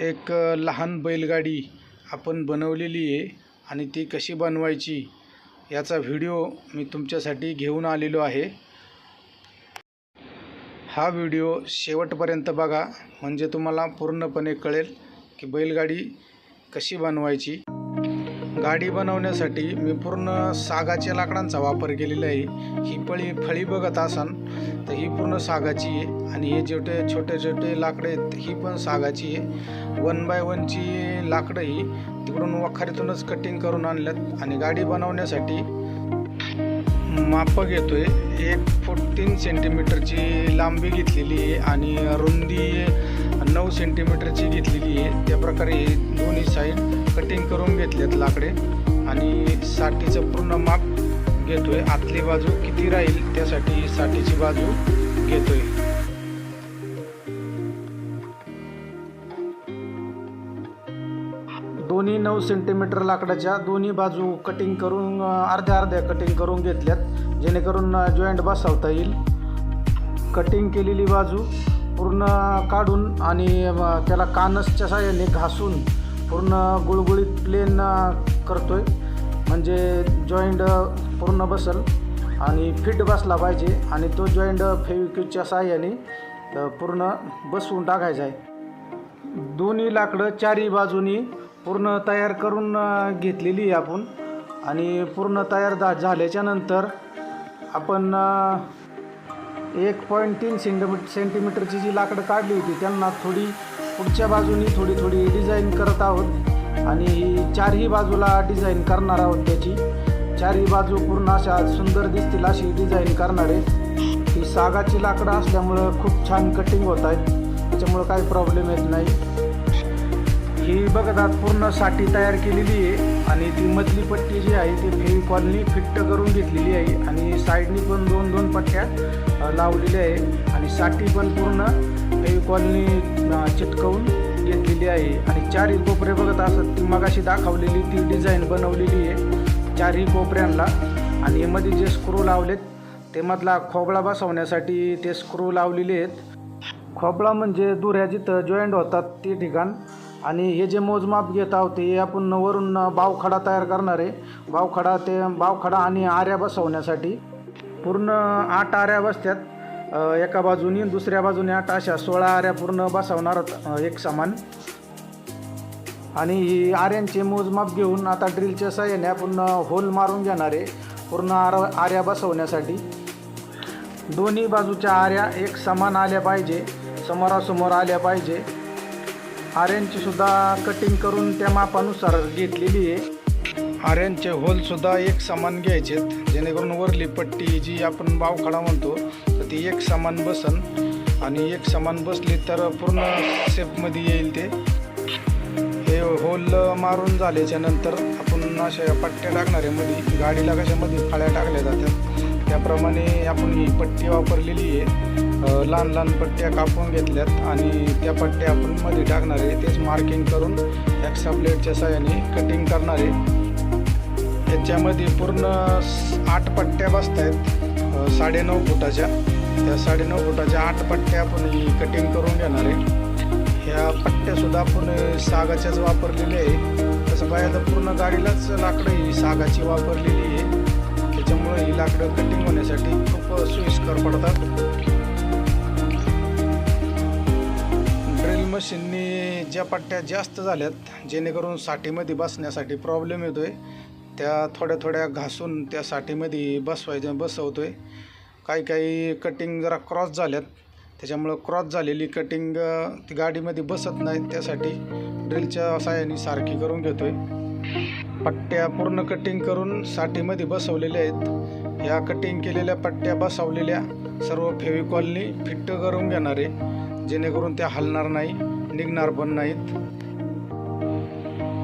एक लहान बैलगाडी आपण बनवलेली आहे आणि ती कशी बनवायची याचा व्हिडिओ मी तुमच्यासाठी घेऊन आलेलो आहे. हा व्हिडिओ शेवटपर्यंत बघा. म्हणजे तुम्हाला पूर्णपणे कळेल की बैलगाडी कशी बनवायची. गाडी बनवण्यासाठी मी पूर्ण सागाच्या लाकडांचा वापर केलेला आहे. ही पळी फळी बघत असाल तर ही पूर्ण सागाची आहे. आणि हे छोटे छोटे छोटे लाकडं आहेत ही पण सागाची आहे. वन बाय वनची लाकडं ही तिकडून वखारीतूनच कटिंग करून आणल्यात. आणि गाडी बनवण्यासाठी माप आहे एक फूट तीन सेंटीमीटरची लांबी घेतलेली आहे आणि रुंदी नऊ सेंटीमीटरची घेतलेली आहे. त्या प्रकारे दोन्ही साईड कटिंग करून घेतलेत लाकडे. आणि साठीचं पूर्ण माप घेतोय. आतली बाजू किती राहील त्यासाठी साठीची बाजू घेतोय. दोन्ही नऊ सेंटीमीटर लाकडाच्या दोन्ही बाजू कटिंग करून अर्ध्या अर्ध्या कटिंग करून घेतल्यात. जेणेकरून जॉईंट बसवता येईल. कटिंग केलेली बाजू पूर्ण काढून आणि त्याला कानसच्या साह्याने घासून पूर्ण गुळगुळीत प्लेन करतोय. म्हणजे जॉईंट पूर्ण बसल आणि फिट बसला पाहिजे आणि तो जॉईंट फेविक्यूच्या साह्याने पूर्ण बसवून टाकायचा आहे. दोन्ही लाकडं चारही बाजूनी पूर्ण तयार करून घेतलेली आहे आपण. आणि पूर्ण तयार दा झाल्याच्यानंतर आपण एक पॉईंट तीन सेंटीमीटर सेंटीमीटरची जी लाकडं काढली होती त्यांना थोडी पुढच्या बाजूनी थोडी थोडी डिझाईन करत आहोत. आणि ही चारही बाजूला डिझाईन करणार आहोत त्याची. चारही बाजू पूर्ण अशा सुंदर दिसतील अशी डिझाईन करणार आहे. ही सागाची लाकडं असल्यामुळं खूप छान कटिंग होत आहेत त्याच्यामुळं काही प्रॉब्लेम येत नाही. ही बघतात पूर्णसाठी तयार केलेली आहे. आणि ती मधली पट्टी जी आहे ती फेविकॉलनी फिट्ट करून घेतलेली आहे. आणि साईडनी पण दोन दोन पट्ट्या लावलेल्या आहे. आणि साठी पण पूर्ण कॉलनी चिटकवून घेतलेली आहे. आणि चारही कोपरे बघत असत ती मगाशी दाखवलेली ती डिझाईन बनवलेली आहे. चारही कोपऱ्यांना आणि मध्ये जे स्क्रू लावलेत ते मधला खोबळा बसवण्यासाठी ते स्क्रू लावलेले आहेत. खोबळा म्हणजे दुऱ्या जिथं जॉईंट होतात ते ठिकाण. आणि हे जे मोजमाप घेत आहोत हे आपण वरून बावखडा तयार करणार आहे. बावखडा ते बावखडा आणि आऱ्या बसवण्यासाठी. पूर्ण आठ आऱ्या बसत्यात. एका बाजूने दुसऱ्या बाजूने आठ अशा सोळा आऱ्या पूर्ण बसवणार एक समान. आणि ही आऱ्यांचे मोजमाप घेऊन आता ड्रिलच्या सहाय्याने आपण होल मारून घेणार आहे पूर्ण आर आऱ्या बसवण्यासाठी. दोन्ही बाजूच्या आऱ्या एक समान आल्या पाहिजे समोरासमोर आल्या पाहिजे. आऱ्यांची सुद्धा कटिंग करून त्या मापानुसार घेतलेली आहे. आऱ्यांचे होलसुद्धा एक समान घ्यायचे जेणेकरून वरली पट्टी जी आपण बावखडा म्हणतो ती एक समान बसन आणि एक समान बसली तर पूर्ण शेपमध्ये येईल ते. हे होल मारून झाल्याच्यानंतर आपण अशा पट्ट्या टाकणारे मध्ये गाडीला कशामध्ये फाळ्या टाकल्या जातात? त्याप्रमाणे आपण ही पट्टी वापरलेली आहे. लहान लहान पट्ट्या कापून घेतल्यात आणि त्या पट्ट्या आपण मध्ये टाकणार आहे. तेच मार्किंग करून एक्सा प्लेटच्या साह्याने कटिंग करणार आहे. त्याच्यामध्ये पूर्ण आठ पट्ट्या बसत आहेत साडेनऊ फुटाच्या. त्या साडेनऊ फुटाच्या आठ पट्ट्या आपण कटिंग करून घेणार आहे. ह्या पट्ट्यासुद्धा आपण सागाच्याच वापरलेल्या आहे तसं पाहिलं तर पूर्ण गाडीलाच लाकडं ही सागाची वापरलेली आहे त्याच्यामुळे ही लाकडं कटिंग होण्यासाठी खूप सोयीस्कर पडतात. ड्रिल मशीननी ज्या पट्ट्या जास्त झाल्यात जेणेकरून साठीमध्ये बसण्यासाठी प्रॉब्लेम येतो आहे त्या थोड्या थोड्या घासून त्या साठीमध्ये बसवायच्या बसवतो आहे काही काही कटिंग जरा क्रॉस झाल्यात. त्याच्यामुळं क्रॉस झालेली कटिंग ती गाडीमध्ये बसत नाही. त्यासाठी ड्रिलच्या साह्याने सारखी करून घेतोय. पट्ट्या पूर्ण कटिंग करून साठीमध्ये बसवलेल्या आहेत. ह्या कटिंग केलेल्या पट्ट्या बसवलेल्या सर्व फेविकॉलनी फिट्ट करून घेणार आहे. जेणेकरून त्या हलणार नाही निघणार पण नाहीत.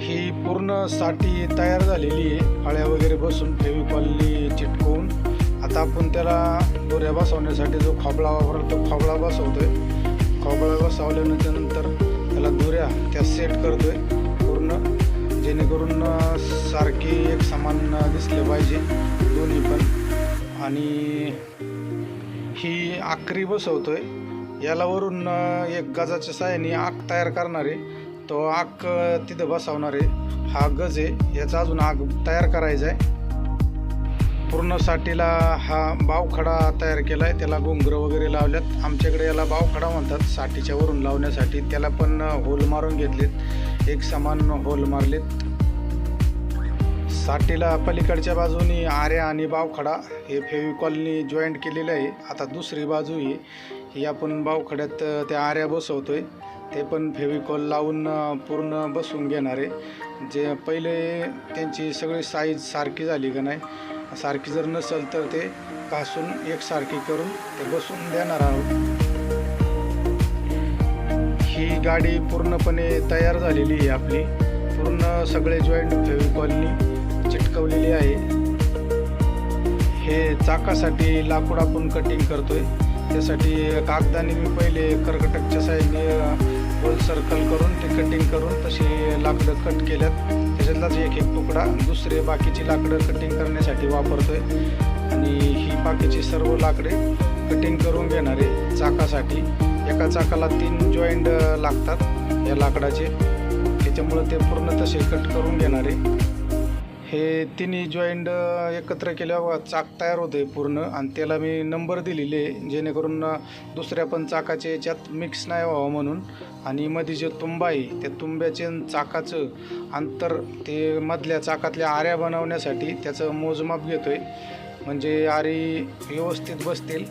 ही पूर्णसाठी तयार झालेली आहे. फळ्या वगैरे बसून फेविकॉलनी चिटकवून. आता आपण त्याला दोऱ्या बसवण्यासाठी जो खोबळा वापरला तो खोबळा बसवतोय. खोबळा बसवल्यानंतर नंतर त्याला दोऱ्या त्या सेट करतोय पूर्ण जेणेकरून सारखी एक समान दिसले पाहिजे दोन्ही पण. आणि ही आकरी बसवतोय. याला वरून एक गजाच्या साह्याने आग तयार करणार आहे. तो आग तिथं बसवणार आहे. हा गज आहे. याचा अजून आग तयार करायचा आहे. पूर्ण साठीला हा बावखडा तयार केला आहे त्याला घोंगरं वगैरे लावल्यात. आमच्याकडे याला बावखडा म्हणतात साठीच्या वरून लावण्यासाठी. त्याला पण होल मारून घेतलेत. एक समान होल मारलेत. साठीला पलीकडच्या बाजूनी आर्या आणि बावखडा. हे फेविकॉलनी जॉईंट केलेलं आहे. आता दुसरी बाजू ही. ही आपण बावखड्यात त्या आर्या आहे ते पण फेविकॉल लावून पूर्ण बसवून घेणार आहे. जे पहिले त्यांची सगळी साईज सारखी झाली का नाही सारखी जर नसेल तर ते घासून एकसारखी करून ते बसून देणार आहोत. ही गाडी पूर्णपणे तयार झालेली आहे आपली. पूर्ण सगळे जॉईंट फेविकॉलनी चिटकवलेली आहे. हे चाकासाठी लाकूड आपण कटिंग करतोय. त्यासाठी कागदाने मी पहिले कर्कटकच्या साईडने गोल सर्कल करून ते कटिंग करून तशी लाकडं कट केल्यात. त्याच्यातलाच एक एक तुकडा दुसरे बाकीची लाकडं कटिंग करण्यासाठी वापरतोय. आणि ही बाकीची सर्व लाकडे कटिंग करून घेणार आहे चाकासाठी. एका चाकाला तीन जॉईंट लागतात या लाकडाचे. त्याच्यामुळं ते पूर्ण तसे कट करून घेणार आहे. हे तिन्ही जॉईंट एकत्र केल्यावर चाक तयार होते पूर्ण. आणि त्याला मी नंबर दिलेले जेणेकरून दुसऱ्या पण चाकाचे याच्यात मिक्स नाही व्हावं म्हणून. आणि मध्ये जे तुंबा आहे त्या तुंब्याचे चाकाचं अंतर ते मधल्या चाकातल्या आऱ्या बनवण्यासाठी त्याचं मोजमाप घेतो आहे म्हणजे आरी व्यवस्थित बसतील.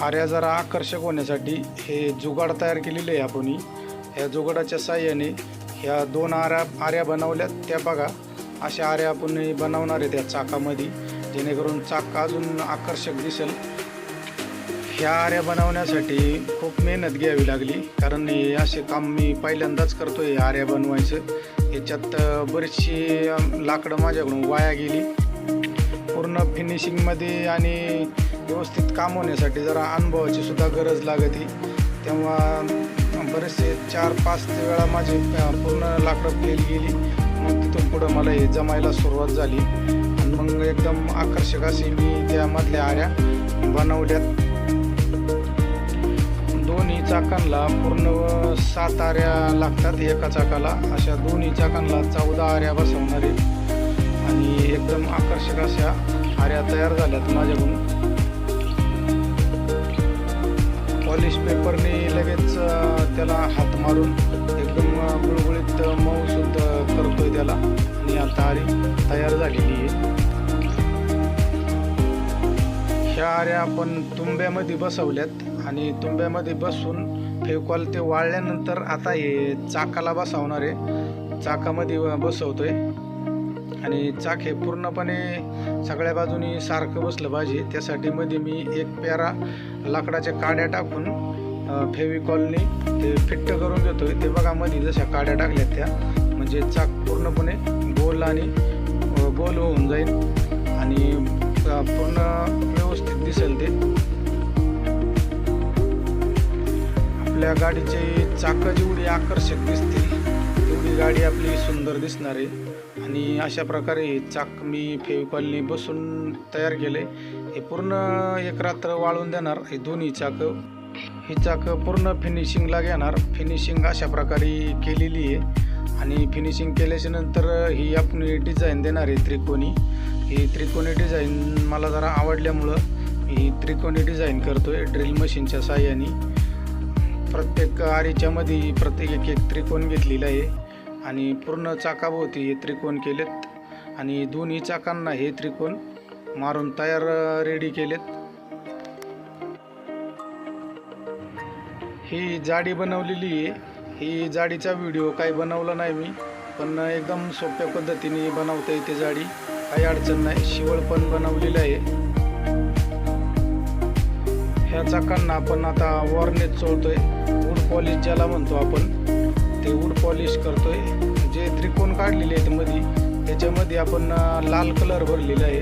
आर्या जरा आकर्षक होण्यासाठी हे जुगाड तयार केलेले आहे आपण या जुगाडाच्या साह्याने ह्या दोन आऱ्या आऱ्या बनवल्यात. त्या बघा अशा आऱ्या आपण बनवणार आहे त्या चाकामध्ये. जेणेकरून चाक अजून आकर्षक दिसेल. ह्या आऱ्या बनवण्यासाठी खूप मेहनत घ्यावी लागली. कारण असे काम मी पहिल्यांदाच करतो आहे आऱ्या बनवायचं. याच्यात बरीचशी लाकडं माझ्याकडून वाया गेली. पूर्ण फिनिशिंगमध्ये आणि व्यवस्थित काम होण्यासाठी जरा अनुभवाची सुद्धा गरज लागते. तेव्हा बरेचसे चार पाच वेळा माझे पूर्ण लाकडं फेल गेली मग तिथून पुढं मला हे जमायला सुरुवात झाली. आणि मग एकदम आकर्षक अशी मी त्यामधल्या आऱ्या बनवल्यात. दोन्ही चाकांना पूर्ण सात आऱ्या लागतात एका चाकाला. अशा दोन्ही चाकांना चौदा आऱ्या बसवणार आहेत. आणि एकदम आकर्षक अशा आऱ्या तयार झाल्यात माझ्याकडून. पॉलिश पेपरने लगेच त्याला हात मारून एकदम गुळगुळीत अ, मऊ सुद्धा करतोय त्याला. आणि आता आरी तयार झालेली आहे. ह्या आऱ्या आपण तुंब्यामध्ये बसवल्यात. आणि तुंब्यामध्ये बसून फेकॉल ते वाळल्यानंतर आता हे चाकाला बसवणार आहे. चाकामध्ये व- बसवतोय. आणि चाक हे पूर्णपणे सगळ्या बाजूनी सारखं बसलं पाहिजे. त्यासाठी मध्ये मी एक प्यारा लाकडाच्या काड्या टाकून फेविकॉलनी ते फिट्ट करून घेतोय ते बघा मध्ये जशा काड्या टाकल्यात त्या. म्हणजे चाक पूर्णपणे गोल आणि गोल होऊन जाईल. आणि पूर्ण व्यवस्थित दिसेल ते. आपल्या गाडीचे चाकं जेवढी आकर्षक दिसतील तेवढी गाडी आपली सुंदर दिसणार आहे. आणि अशा प्रकारे हे चाक मी फेविकॉलनी बसून तयार केले. हे पूर्ण एक रात्र वाळून देणार हे दोन्ही चाकं. ही चाकं पूर्ण फिनिशिंगला घेणार. फिनिशिंग अशा प्रकारे केलेली आहे. आणि फिनिशिंग केल्याच्यानंतर ही आपण डिझाईन देणार आहे त्रिकोणी. ही त्रिकोणी डिझाईन मला जरा आवडल्यामुळं मी त्रिकोणी डिझाईन करतो आहे ड्रिल मशीनच्या साह्याने. प्रत्येक आरीच्यामध्ये प्रत्येक एक एक त्रिकोण घेतलेला आहे. आणि पूर्ण चाकाभोवती हे त्रिकोण केलेत. आणि दोन्ही चाकांना हे त्रिकोण मारून तयार रेडी केलेत. ही जाडी बनवलेली आहे. ही जाडीचा व्हिडिओ काही बनवला नाही मी पण एकदम सोप्या पद्धतीने बनवता येते जाडी. काही अडचण नाही शिवळ पण बनवलेलं आहे. ह्या चाकांना आपण आता वॉर्नेच चोळतोय. वूड पॉलिश ज्याला म्हणतो आपण. ते वूड पॉलिश करतोय. जे त्रिकोण काढलेले आहेत मध्ये त्याच्यामध्ये आपण लाल कलर भरलेला आहे.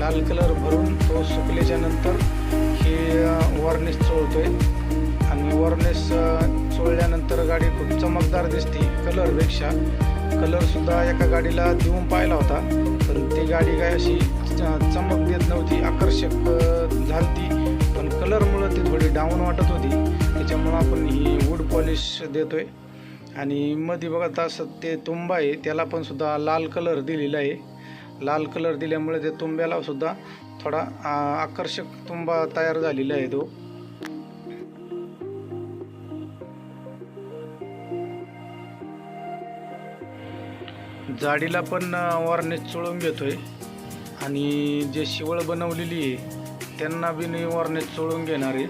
लाल कलर भरून तो सुकल्याच्या नंतर हे वॉर्नेस चोळतोय. आणि वॉर्निश चोळल्यानंतर गाडी खूप चमकदार दिसते कलरपेक्षा कलरसुद्धा एका गाडीला देऊन पाहिला होता पण ती गाडी काय अशी च- चमक देत नव्हती आकर्षक झालती. पण कलरमुळं ती थोडी डाऊन वाटत होती. त्याच्यामुळं आपण ही वूड पॉलिश पॉलिश देतोय. आणि मध्ये बघा तास ते तुंबा आहे त्याला पण सुद्धा लाल कलर दिलेला आहे. लाल कलर दिल्यामुळे ते तुंब्याला सुद्धा थोडा आकर्षक तुंबा तयार झालेला आहे तो. जाडीला पण वॉर्नेस चोळून घेतोय. आणि जे शिवळ बनवलेली आहे त्यांना बी मी वॉर्नेस चोळून घेणार आहे.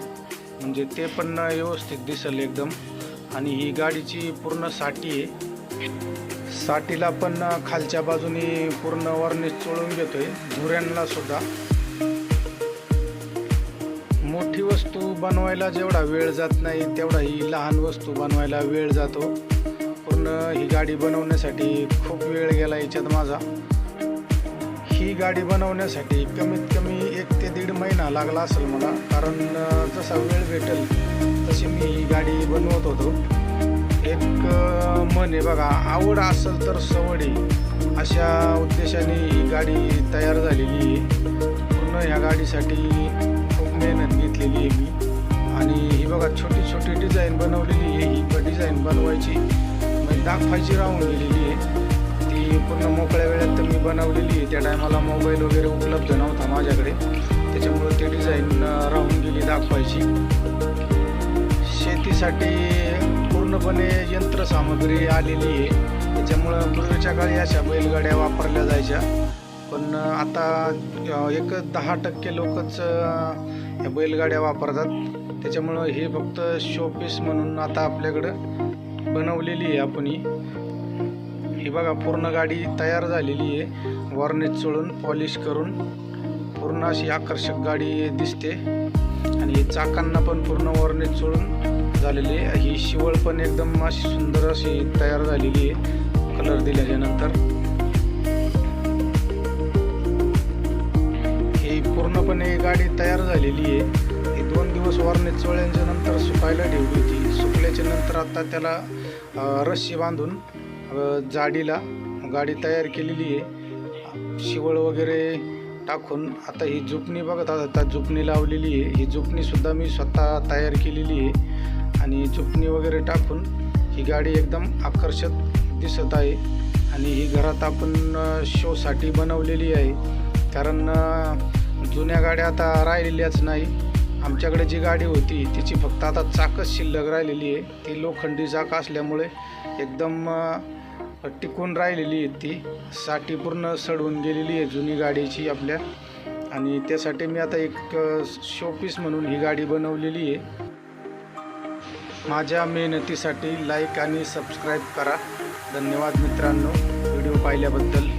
म्हणजे ते पण व्यवस्थित दिसेल एकदम. आणि ही गाडीची पूर्णसाठी आहे. साठीला पण खालच्या बाजूनी पूर्ण वॉर्नेस चोळून घेतोय धुऱ्यांना सुद्धा. मोठी वस्तू बनवायला जेवढा वेळ जात नाही तेवढा ही लहान वस्तू बनवायला वेळ जातो. पूर्ण ही गाडी बनवण्यासाठी खूप वेळ गेला याच्यात माझा. ही गाडी बनवण्यासाठी कमीत कमी एक ते दीड महिना लागला असेल मला. कारण जसा वेळ भेटेल तशी मी ही गाडी बनवत होतो. एक मन आहे बघा आवड असेल तर सवड. आहे अशा उद्देशाने ही गाडी तयार झालेली आहे. पूर्ण ह्या गाडीसाठी खूप मेहनत घेतलेली आहे मी. आणि ही बघा छोटी छोटी डिझाईन बनवलेली आहे. ही डिझाईन बनवायची म्हणजे दाखवायची राहून गेलेली आहे. ती पूर्ण मोकळ्या वेळात तर मी बनवलेली आहे. त्या टायमाला मोबाईल वगैरे उपलब्ध नव्हता माझ्याकडे. त्याच्यामुळे ती डिझाईन राहून गेली दाखवायची. शेतीसाठी पूर्णपणे यंत्रसामग्री आलेली आहे. त्याच्यामुळं पूर्वीच्या काळी अशा बैलगाड्या वापरल्या जायच्या. पण आता एक दहा टक्के लोकच ह्या या बैलगाड्या वापरतात. त्याच्यामुळं हे फक्त शोपीस म्हणून आता आपल्याकडं बनवलेली आहे आपण ही. ही बघा पूर्ण गाडी तयार झालेली आहे. वॉर्नेस चोळून पॉलिश करून पूर्ण अशी आकर्षक गाडी दिसते. आणि चाकांना पण पूर्ण वॉर्नेस चोळून झालेली आहे. ही शिवळ पण एकदम अशी सुंदर अशी तयार झालेली आहे. कलर दिल्याच्या नंतर ही पूर्णपणे गाडी तयार झालेली आहे. ही दोन दिवस वॉर्नेस चोळ्यांच्या नंतर सुकायला ठेवली होती. सुकल्याच्या नंतर आता त्याला रस्सी बांधून जाडीला गाडी तयार केलेली आहे. शिवळ वगैरे टाकून आता ही जुपणी बघत आता जुपणी लावलेली आहे. ही जुपणीसुद्धा मी स्वतः तयार केलेली आहे. आणि जुपणी वगैरे टाकून ही गाडी एकदम आकर्षक दिसत आहे. आणि ही घरात आपण शोसाठी बनवलेली आहे. कारण जुन्या गाड्या आता राहिलेल्याच नाही. आमच्याकडे जी गाडी होती तिची फक्त आता चाकच शिल्लक राहिलेली आहे. ती लोखंडी चाक असल्यामुळे एकदम टिकून राहिलेली आहे ती. साठी पूर्ण सडवून गेलेली आहे जुनी गाडीची आपल्या. आणि त्यासाठी मी आता एक शोपीस म्हणून ही गाडी बनवलेली आहे. माझ्या मेहनतीसाठी लाईक आणि सबस्क्राईब करा. धन्यवाद मित्रांनो. व्हिडिओ पाहिल्याबद्दल.